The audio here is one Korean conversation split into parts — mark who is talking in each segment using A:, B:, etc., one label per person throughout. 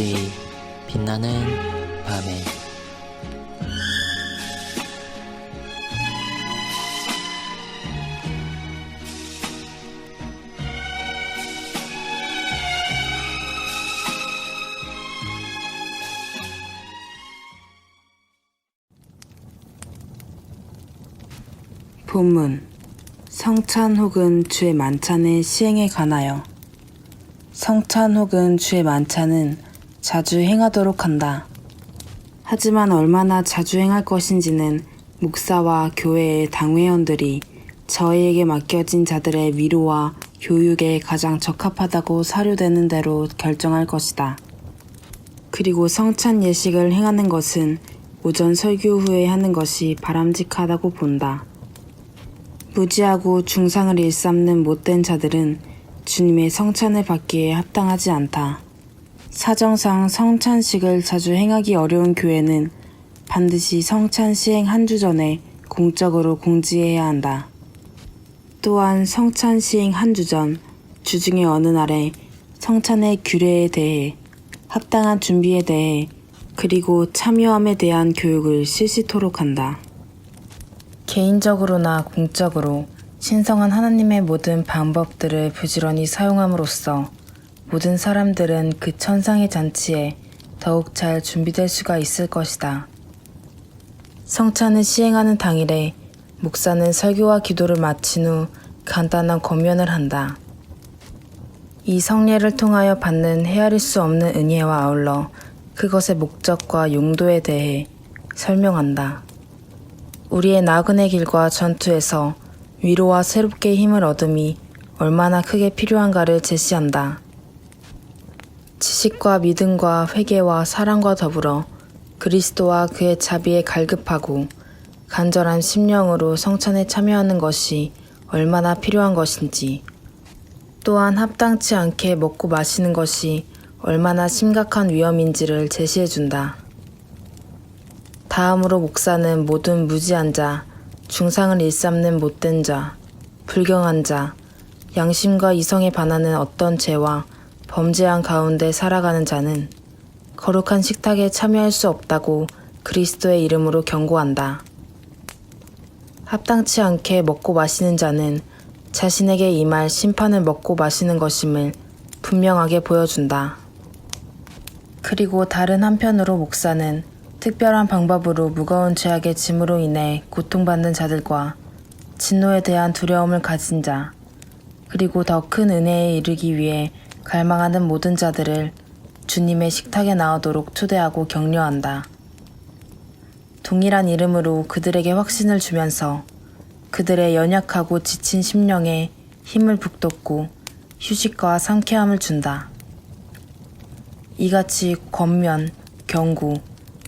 A: 별이 빛나는 밤에.
B: 본문 성찬 혹은 주의 만찬의 시행에 관하여. 성찬 혹은 주의 만찬은 자주 행하도록 한다. 하지만 얼마나 자주 행할 것인지는 목사와 교회의 당회원들이 저희에게 맡겨진 자들의 위로와 교육에 가장 적합하다고 사료되는 대로 결정할 것이다. 그리고 성찬 예식을 행하는 것은 오전 설교 후에 하는 것이 바람직하다고 본다. 무지하고 중상을 일삼는 못된 자들은 주님의 성찬을 받기에 합당하지 않다. 사정상 성찬식을 자주 행하기 어려운 교회는 반드시 성찬 시행 한 주 전에 공적으로 공지해야 한다. 또한 성찬 시행 한 주 전, 주중의 어느 날에 성찬의 규례에 대해, 합당한 준비에 대해, 그리고 참여함에 대한 교육을 실시토록 한다. 개인적으로나 공적으로 신성한 하나님의 모든 방법들을 부지런히 사용함으로써 모든 사람들은 그 천상의 잔치에 더욱 잘 준비될 수가 있을 것이다. 성찬을 시행하는 당일에 목사는 설교와 기도를 마친 후 간단한 권면을 한다. 이 성례를 통하여 받는 헤아릴 수 없는 은혜와 아울러 그것의 목적과 용도에 대해 설명한다. 우리의 나그네 길과 전투에서 위로와 새롭게 힘을 얻음이 얼마나 크게 필요한가를 제시한다. 지식과 믿음과 회개와 사랑과 더불어 그리스도와 그의 자비에 갈급하고 간절한 심령으로 성찬에 참여하는 것이 얼마나 필요한 것인지, 또한 합당치 않게 먹고 마시는 것이 얼마나 심각한 위험인지를 제시해 준다. 다음으로 목사는 모든 무지한 자, 중상을 일삼는 못된 자, 불경한 자, 양심과 이성에 반하는 어떤 죄와 범죄한 가운데 살아가는 자는 거룩한 식탁에 참여할 수 없다고 그리스도의 이름으로 경고한다. 합당치 않게 먹고 마시는 자는 자신에게 임할 심판을 먹고 마시는 것임을 분명하게 보여준다. 그리고 다른 한편으로 목사는 특별한 방법으로 무거운 죄악의 짐으로 인해 고통받는 자들과 진노에 대한 두려움을 가진 자, 그리고 더 큰 은혜에 이르기 위해 갈망하는 모든 자들을 주님의 식탁에 나오도록 초대하고 격려한다. 동일한 이름으로 그들에게 확신을 주면서 그들의 연약하고 지친 심령에 힘을 북돋고 휴식과 상쾌함을 준다. 이같이 권면, 경고,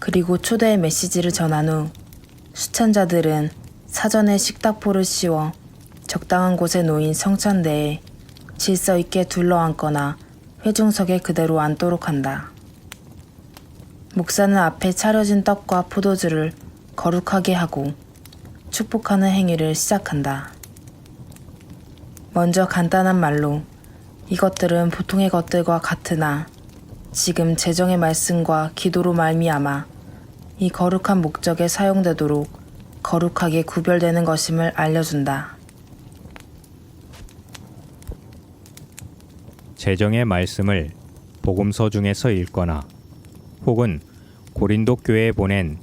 B: 그리고 초대의 메시지를 전한 후 수천 자들은 사전에 식탁포를 씌워 적당한 곳에 놓인 성찬대에 질서 있게 둘러앉거나 회중석에 그대로 앉도록 한다. 목사는 앞에 차려진 떡과 포도주를 거룩하게 하고 축복하는 행위를 시작한다. 먼저 간단한 말로 이것들은 보통의 것들과 같으나 지금 재정의 말씀과 기도로 말미암아 이 거룩한 목적에 사용되도록 거룩하게 구별되는 것임을 알려준다.
C: 재정의 말씀을 복음서 중에서 읽거나 혹은 고린도 교회에 보낸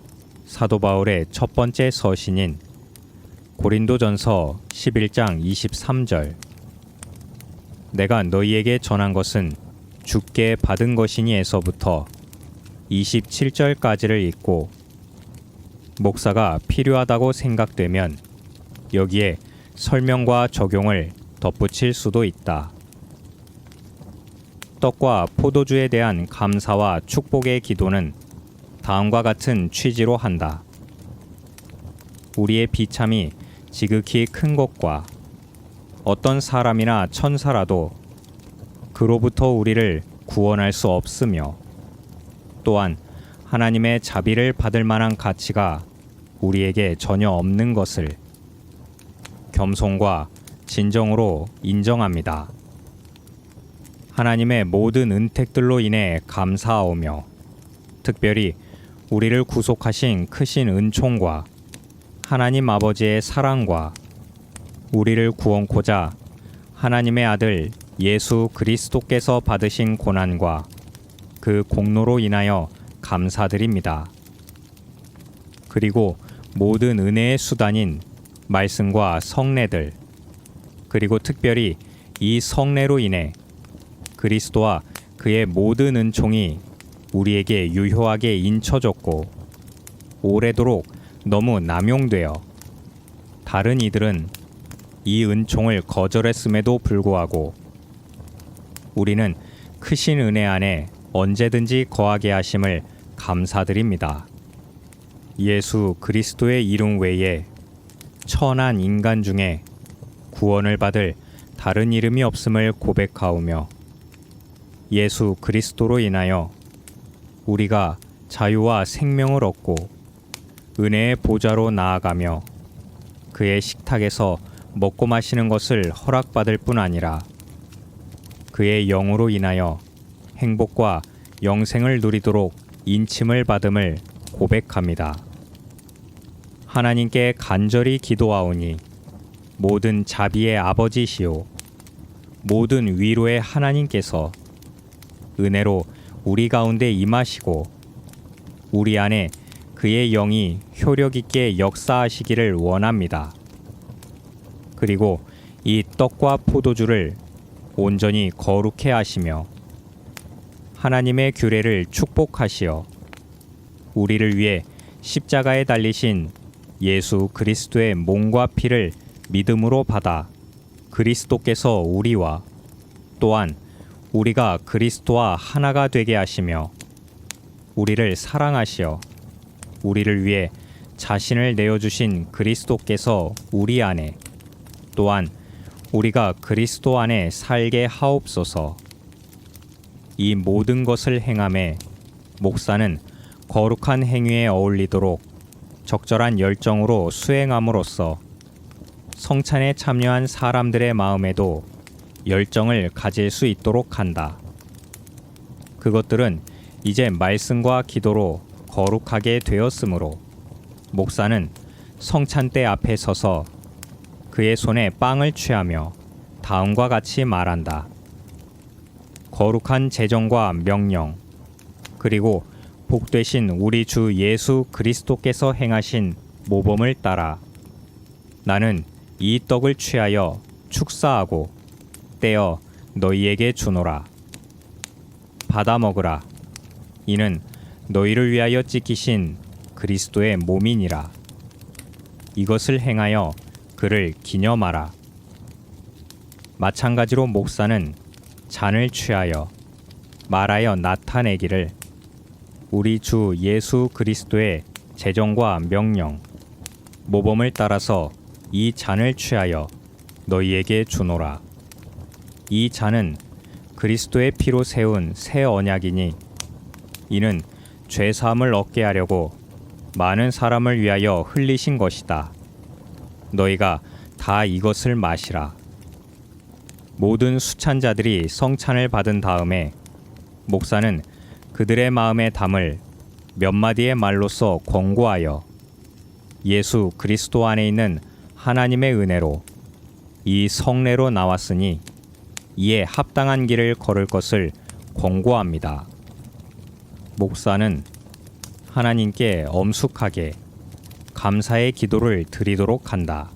C: 사도 바울의 첫 번째 서신인 고린도전서 11장 23절 내가 너희에게 전한 것은 주께 받은 것이니에서부터 27절까지를 읽고 목사가 필요하다고 생각되면 여기에 설명과 적용을 덧붙일 수도 있다. 떡과 포도주에 대한 감사와 축복의 기도는 다음과 같은 취지로 한다. 우리의 비참이 지극히 큰 것과 어떤 사람이나 천사라도 그로부터 우리를 구원할 수 없으며 또한 하나님의 자비를 받을 만한 가치가 우리에게 전혀 없는 것을 겸손과 진정으로 인정합니다. 하나님의 모든 은택들로 인해 감사하오며 특별히 우리를 구속하신 크신 은총과 하나님 아버지의 사랑과 우리를 구원코자 하나님의 아들 예수 그리스도께서 받으신 고난과 그 공로로 인하여 감사드립니다. 그리고 모든 은혜의 수단인 말씀과 성례들 그리고 특별히 이 성례로 인해 그리스도와 그의 모든 은총이 우리에게 유효하게 인쳐졌고 오래도록 너무 남용되어 다른 이들은 이 은총을 거절했음에도 불구하고 우리는 크신 은혜 안에 언제든지 거하게 하심을 감사드립니다. 예수 그리스도의 이름 외에 천한 인간 중에 구원을 받을 다른 이름이 없음을 고백하오며 예수 그리스도로 인하여 우리가 자유와 생명을 얻고 은혜의 보좌로 나아가며 그의 식탁에서 먹고 마시는 것을 허락받을 뿐 아니라 그의 영으로 인하여 행복과 영생을 누리도록 인침을 받음을 고백합니다. 하나님께 간절히 기도하오니 모든 자비의 아버지시오 모든 위로의 하나님께서 은혜로 우리 가운데 임하시고 우리 안에 그의 영이 효력 있게 역사하시기를 원합니다. 그리고 이 떡과 포도주를 온전히 거룩해 하시며 하나님의 규례를 축복하시어 우리를 위해 십자가에 달리신 예수 그리스도의 몸과 피를 믿음으로 받아 그리스도께서 우리와 또한 우리가 그리스도와 하나가 되게 하시며 우리를 사랑하시어 우리를 위해 자신을 내어주신 그리스도께서 우리 안에 또한 우리가 그리스도 안에 살게 하옵소서. 이 모든 것을 행함에 목사는 거룩한 행위에 어울리도록 적절한 열정으로 수행함으로써 성찬에 참여한 사람들의 마음에도 열정을 가질 수 있도록 한다. 그것들은 이제 말씀과 기도로 거룩하게 되었으므로 목사는 성찬 때 앞에 서서 그의 손에 빵을 취하며 다음과 같이 말한다. 거룩한 제정과 명령 그리고 복되신 우리 주 예수 그리스도께서 행하신 모범을 따라 나는 이 떡을 취하여 축사하고 떼어 너희에게 주노라. 받아 먹으라. 이는 너희를 위하여 찢기신 그리스도의 몸이니라. 이것을 행하여 그를 기념하라. 마찬가지로 목사는 잔을 취하여 말하여 나타내기를 우리 주 예수 그리스도의 제정과 명령 모범을 따라서 이 잔을 취하여 너희에게 주노라 이 잔은 그리스도의 피로 세운 새 언약이니 이는 죄 사함을 얻게 하려고 많은 사람을 위하여 흘리신 것이다. 너희가 다 이것을 마시라. 모든 수찬자들이 성찬을 받은 다음에 목사는 그들의 마음에 담을 몇 마디의 말로써 권고하여 예수 그리스도 안에 있는 하나님의 은혜로 이 성례로 나왔으니 이에 합당한 길을 걸을 것을 권고합니다. 목사는 하나님께 엄숙하게 감사의 기도를 드리도록 한다.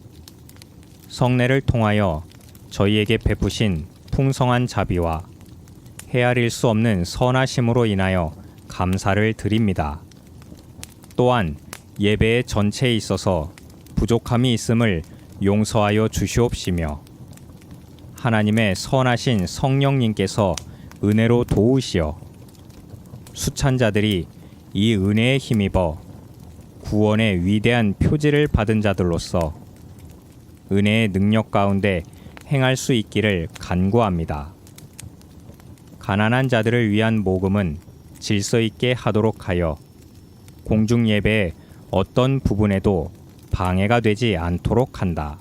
C: 성례를 통하여 저희에게 베푸신 풍성한 자비와 헤아릴 수 없는 선하심으로 인하여 감사를 드립니다. 또한 예배의 전체에 있어서 부족함이 있음을 용서하여 주시옵시며 하나님의 선하신 성령님께서 은혜로 도우시어 수찬 자들이 이 은혜에 힘입어 구원의 위대한 표지를 받은 자들로서 은혜의 능력 가운데 행할 수 있기를 간구합니다. 가난한 자들을 위한 모금은 질서 있게 하도록 하여 공중 예배의 어떤 부분에도 방해가 되지 않도록 한다.